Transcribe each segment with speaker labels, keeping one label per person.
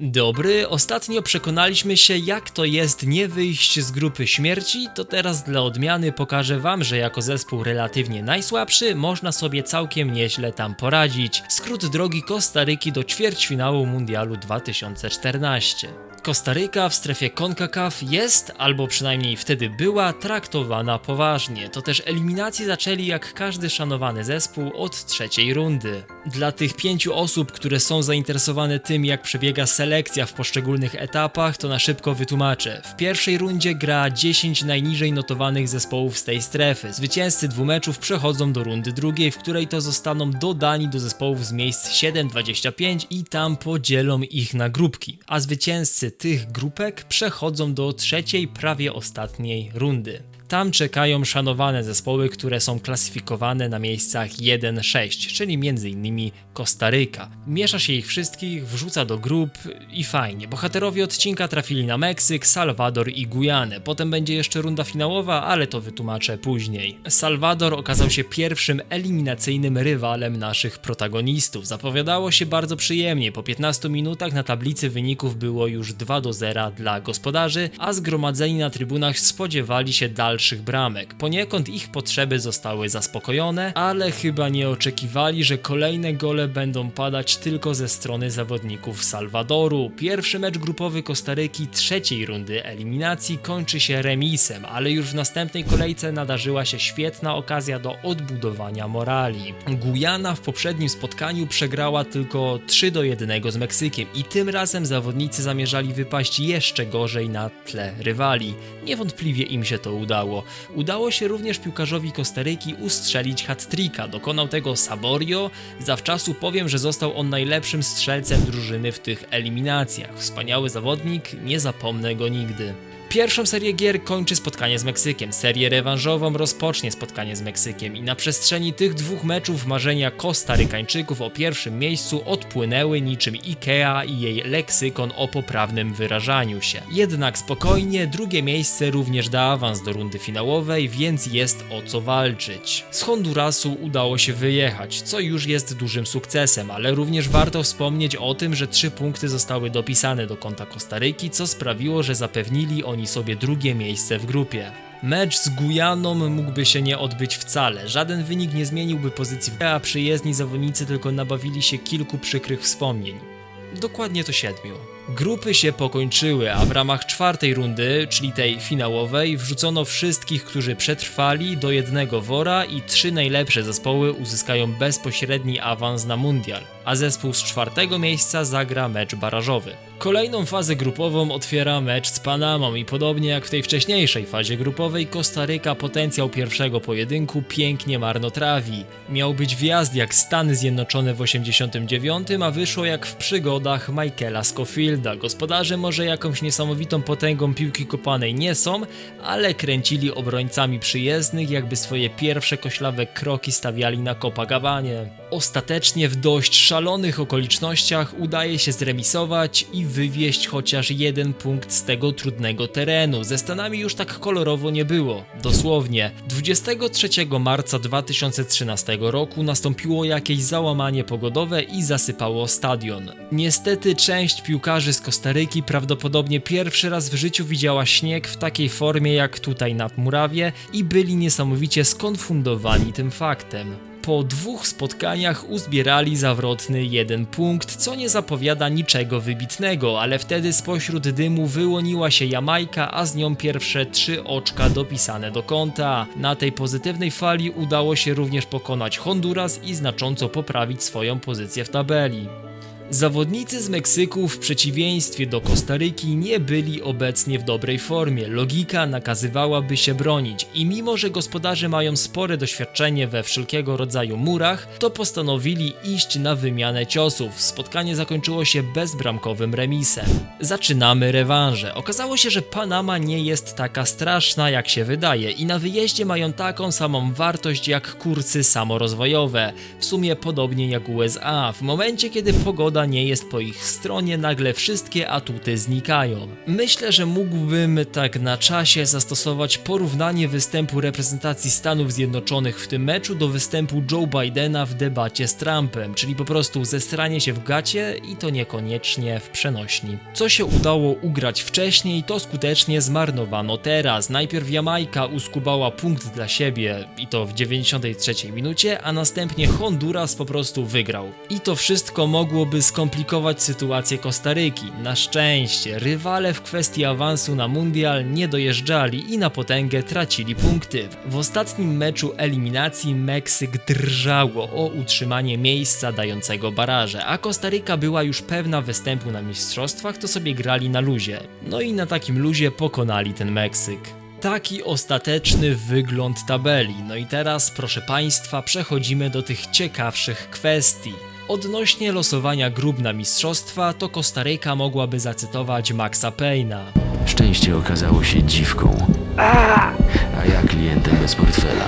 Speaker 1: Dobry, ostatnio przekonaliśmy się jak to jest nie wyjść z grupy śmierci, to teraz dla odmiany pokażę wam, że jako zespół relatywnie najsłabszy można sobie całkiem nieźle tam poradzić. Skrót drogi Kostaryki do ćwierćfinału Mundialu 2014. Kostaryka w strefie CONCACAF jest, albo przynajmniej wtedy była, traktowana poważnie. To też eliminacje zaczęli jak każdy szanowany zespół od trzeciej rundy. Dla tych pięciu osób, które są zainteresowane tym, jak przebiega selekcja w poszczególnych etapach, to na szybko wytłumaczę. W pierwszej rundzie gra 10 najniżej notowanych zespołów z tej strefy. Zwycięzcy dwóch meczów przechodzą do rundy drugiej, w której to zostaną dodani do zespołów z miejsc 7-25 i tam podzielą ich na grupki. A zwycięzcy tych grupek przechodzą do trzeciej, prawie ostatniej rundy. Tam czekają szanowane zespoły, które są klasyfikowane na miejscach 1-6, czyli m.in. Kostaryka. Miesza się ich wszystkich, wrzuca do grup i fajnie. Bohaterowie odcinka trafili na Meksyk, Salwador i Gujanę. Potem będzie jeszcze runda finałowa, ale to wytłumaczę później. Salwador okazał się pierwszym eliminacyjnym rywalem naszych protagonistów. Zapowiadało się bardzo przyjemnie. Po 15 minutach na tablicy wyników było już 2 do 0 dla gospodarzy, a zgromadzeni na trybunach spodziewali się dalszych bramek. Poniekąd ich potrzeby zostały zaspokojone, ale chyba nie oczekiwali, że kolejne gole będą padać tylko ze strony zawodników Salwadoru. Pierwszy mecz grupowy Kostaryki trzeciej rundy eliminacji kończy się remisem, ale już w następnej kolejce nadarzyła się świetna okazja do odbudowania morali. Gujana w poprzednim spotkaniu przegrała tylko 3 do 1 z Meksykiem i tym razem zawodnicy zamierzali wypaść jeszcze gorzej na tle rywali. Niewątpliwie im się to udało. Udało się również piłkarzowi Kostaryki ustrzelić hat-tricka. Dokonał tego Saborio. Zawczasu powiem, że został on najlepszym strzelcem drużyny w tych eliminacjach. Wspaniały zawodnik, nie zapomnę go nigdy. Pierwszą serię gier kończy spotkanie z Meksykiem. Serię rewanżową rozpocznie spotkanie z Meksykiem i na przestrzeni tych dwóch meczów marzenia Kostarykańczyków o pierwszym miejscu odpłynęły niczym Ikea i jej leksykon o poprawnym wyrażaniu się. Jednak spokojnie, drugie miejsce również da awans do rundy finałowej, więc jest o co walczyć. Z Hondurasu udało się wyjechać, co już jest dużym sukcesem, ale również warto wspomnieć o tym, że trzy punkty zostały dopisane do konta Kostaryki, co sprawiło, że zapewnili oni sobie drugie miejsce w grupie. Mecz z Gujaną mógłby się nie odbyć wcale. Żaden wynik nie zmieniłby pozycji, a przyjezdni zawodnicy tylko nabawili się kilku przykrych wspomnień. Dokładnie to siedmiu. Grupy się pokończyły, a w ramach czwartej rundy, czyli tej finałowej, wrzucono wszystkich, którzy przetrwali do jednego wora i trzy najlepsze zespoły uzyskają bezpośredni awans na mundial, a zespół z czwartego miejsca zagra mecz barażowy. Kolejną fazę grupową otwiera mecz z Panamą i podobnie jak w tej wcześniejszej fazie grupowej, Kostaryka potencjał pierwszego pojedynku pięknie marnotrawi. Miał być wjazd jak Stany Zjednoczone w 89, a wyszło jak w przygodach Michaela Scofielda. Gospodarze może jakąś niesamowitą potęgą piłki kopanej nie są, ale kręcili obrońcami przyjezdnych, jakby swoje pierwsze koślawe kroki stawiali na Copacabanie. Ostatecznie w dość szalonych okolicznościach udaje się zremisować i wywieźć chociaż jeden punkt z tego trudnego terenu. Ze Stanami już tak kolorowo nie było. Dosłownie. 23 marca 2013 roku nastąpiło jakieś załamanie pogodowe i zasypało stadion. Niestety część piłkarzy z Kostaryki prawdopodobnie pierwszy raz w życiu widziała śnieg w takiej formie jak tutaj nad Murawie i byli niesamowicie skonfundowani tym faktem. Po dwóch spotkaniach uzbierali zawrotny jeden punkt, co nie zapowiada niczego wybitnego, ale wtedy spośród dymu wyłoniła się Jamajka, a z nią pierwsze trzy oczka dopisane do konta. Na tej pozytywnej fali udało się również pokonać Honduras i znacząco poprawić swoją pozycję w tabeli. Zawodnicy z Meksyku w przeciwieństwie do Kostaryki nie byli obecnie w dobrej formie. Logika nakazywałaby się bronić i mimo, że gospodarze mają spore doświadczenie we wszelkiego rodzaju murach, to postanowili iść na wymianę ciosów. Spotkanie zakończyło się bezbramkowym remisem. Zaczynamy rewanże. Okazało się, że Panama nie jest taka straszna jak się wydaje i na wyjeździe mają taką samą wartość jak kursy samorozwojowe. W sumie podobnie jak USA. W momencie kiedy pogoda nie jest po ich stronie, nagle wszystkie atuty znikają. Myślę, że mógłbym tak na czasie zastosować porównanie występu reprezentacji Stanów Zjednoczonych w tym meczu do występu Joe Bidena w debacie z Trumpem, czyli po prostu zestranie się w gacie i to niekoniecznie w przenośni. Co się udało ugrać wcześniej, to skutecznie zmarnowano teraz. Najpierw Jamajka uskubała punkt dla siebie i to w 93 minucie, a następnie Honduras po prostu wygrał. I to wszystko mogłoby skomplikować sytuację Kostaryki. Na szczęście, rywale w kwestii awansu na mundial nie dojeżdżali i na potęgę tracili punkty. W ostatnim meczu eliminacji Meksyk drżało o utrzymanie miejsca dającego baraże, a Kostaryka była już pewna występu na mistrzostwach, to sobie grali na luzie. No i na takim luzie pokonali ten Meksyk. Taki ostateczny wygląd tabeli. No i teraz, proszę Państwa, przechodzimy do tych ciekawszych kwestii. Odnośnie losowania grup na mistrzostwa, to Kostaryka mogłaby zacytować Maxa Payna.
Speaker 2: Szczęście okazało się dziwką. A ja klientem bez portfela.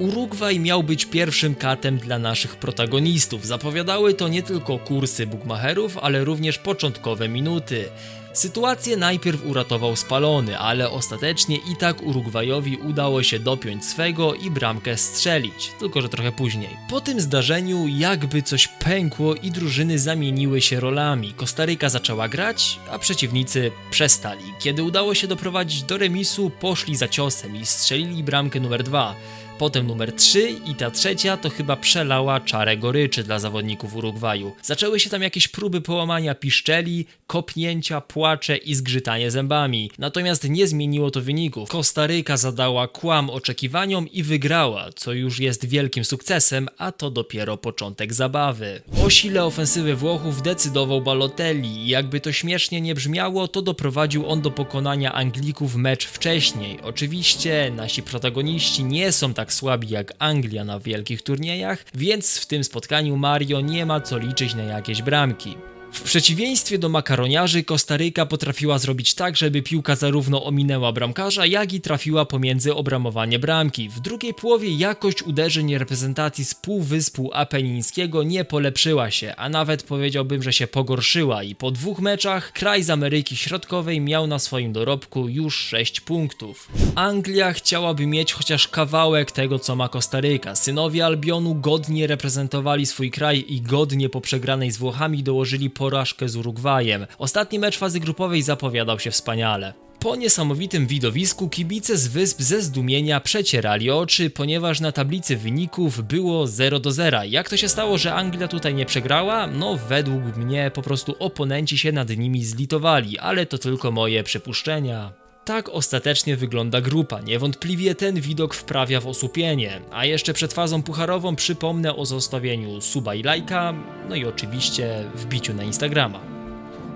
Speaker 1: Urugwaj miał być pierwszym katem dla naszych protagonistów. Zapowiadały to nie tylko kursy bukmacherów, ale również początkowe minuty. Sytuację najpierw uratował spalony, ale ostatecznie i tak Urugwajowi udało się dopiąć swego i bramkę strzelić, tylko że trochę później. Po tym zdarzeniu jakby coś pękło i drużyny zamieniły się rolami. Kostaryka zaczęła grać, a przeciwnicy przestali. Kiedy udało się doprowadzić do remisu, poszli za ciosem i strzelili bramkę numer 2 potem numer 3 i ta trzecia to chyba przelała czarę goryczy dla zawodników Urugwaju. Zaczęły się tam jakieś próby połamania piszczeli, kopnięcia, płacze i zgrzytanie zębami. Natomiast nie zmieniło to wyników. Kostaryka zadała kłam oczekiwaniom i wygrała, co już jest wielkim sukcesem, a to dopiero początek zabawy. O sile ofensywy Włochów decydował Balotelli i jakby to śmiesznie nie brzmiało, to doprowadził on do pokonania Anglików mecz wcześniej. Oczywiście nasi protagoniści nie są tak słabi jak Anglia na wielkich turniejach, więc w tym spotkaniu Mario nie ma co liczyć na jakieś bramki. W przeciwieństwie do makaroniarzy, Kostaryka potrafiła zrobić tak, żeby piłka zarówno ominęła bramkarza, jak i trafiła pomiędzy obramowanie bramki. W drugiej połowie jakość uderzeń reprezentacji z Półwyspu Apenińskiego nie polepszyła się, a nawet powiedziałbym, że się pogorszyła i po dwóch meczach kraj z Ameryki Środkowej miał na swoim dorobku już 6 punktów. Anglia chciałaby mieć chociaż kawałek tego, co ma Kostaryka. Synowie Albionu godnie reprezentowali swój kraj i godnie po przegranej z Włochami dołożyli porażkę z Urugwajem. Ostatni mecz fazy grupowej zapowiadał się wspaniale. Po niesamowitym widowisku kibice z wysp ze zdumienia przecierali oczy, ponieważ na tablicy wyników było 0 do 0. Jak to się stało, że Anglia tutaj nie przegrała? No, według mnie po prostu oponenci się nad nimi zlitowali, ale to tylko moje przypuszczenia. Tak ostatecznie wygląda grupa. Niewątpliwie ten widok wprawia w osłupienie. A jeszcze przed fazą pucharową przypomnę o zostawieniu suba i lajka, no i oczywiście wbiciu na Instagrama.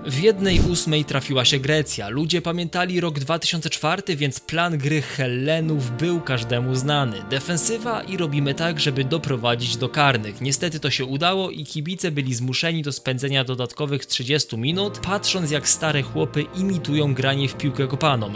Speaker 1: W jednej ósmej trafiła się Grecja. Ludzie pamiętali rok 2004, więc plan gry Hellenów był każdemu znany. Defensywa i robimy tak, żeby doprowadzić do karnych. Niestety to się udało i kibice byli zmuszeni do spędzenia dodatkowych 30 minut, patrząc jak stare chłopy imitują granie w piłkę kopaną.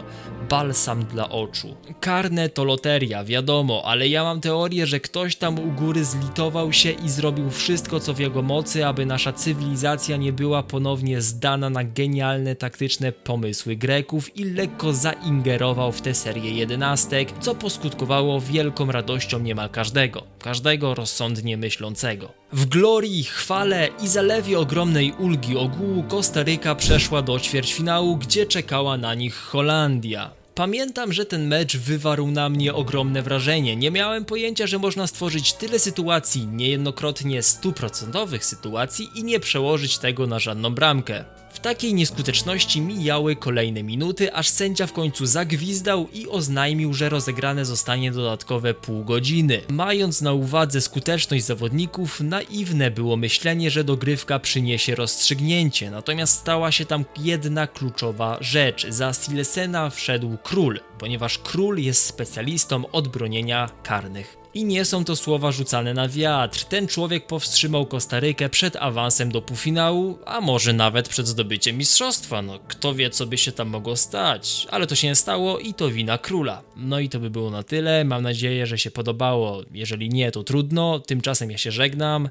Speaker 1: Balsam dla oczu. Karne to loteria, wiadomo, ale ja mam teorię, że ktoś tam u góry zlitował się i zrobił wszystko co w jego mocy, aby nasza cywilizacja nie była ponownie zdana na genialne taktyczne pomysły Greków i lekko zaingerował w tę serię jedenastek, co poskutkowało wielką radością niemal każdego, każdego rozsądnie myślącego. W glorii, chwale i zalewie ogromnej ulgi ogółu Kostaryka przeszła do ćwierćfinału, gdzie czekała na nich Holandia. Pamiętam, że ten mecz wywarł na mnie ogromne wrażenie. Nie miałem pojęcia, że można stworzyć tyle sytuacji, niejednokrotnie stuprocentowych sytuacji i nie przełożyć tego na żadną bramkę. W takiej nieskuteczności mijały kolejne minuty, aż sędzia w końcu zagwizdał i oznajmił, że rozegrane zostanie dodatkowe pół godziny. Mając na uwadze skuteczność zawodników, naiwne było myślenie, że dogrywka przyniesie rozstrzygnięcie, natomiast stała się tam jedna kluczowa rzecz. Za Silesena wszedł król, ponieważ król jest specjalistą od bronienia karnych. I nie są to słowa rzucane na wiatr. Ten człowiek powstrzymał Kostarykę przed awansem do półfinału, a może nawet przed zdobyciem mistrzostwa. No, kto wie, co by się tam mogło stać. Ale to się nie stało i to wina króla. No i to by było na tyle. Mam nadzieję, że się podobało. Jeżeli nie, to trudno. Tymczasem ja się żegnam.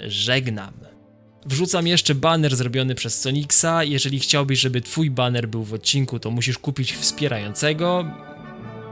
Speaker 1: Żegnam. Wrzucam jeszcze banner zrobiony przez Sonixa. Jeżeli chciałbyś, żeby twój banner był w odcinku, to musisz kupić wspierającego.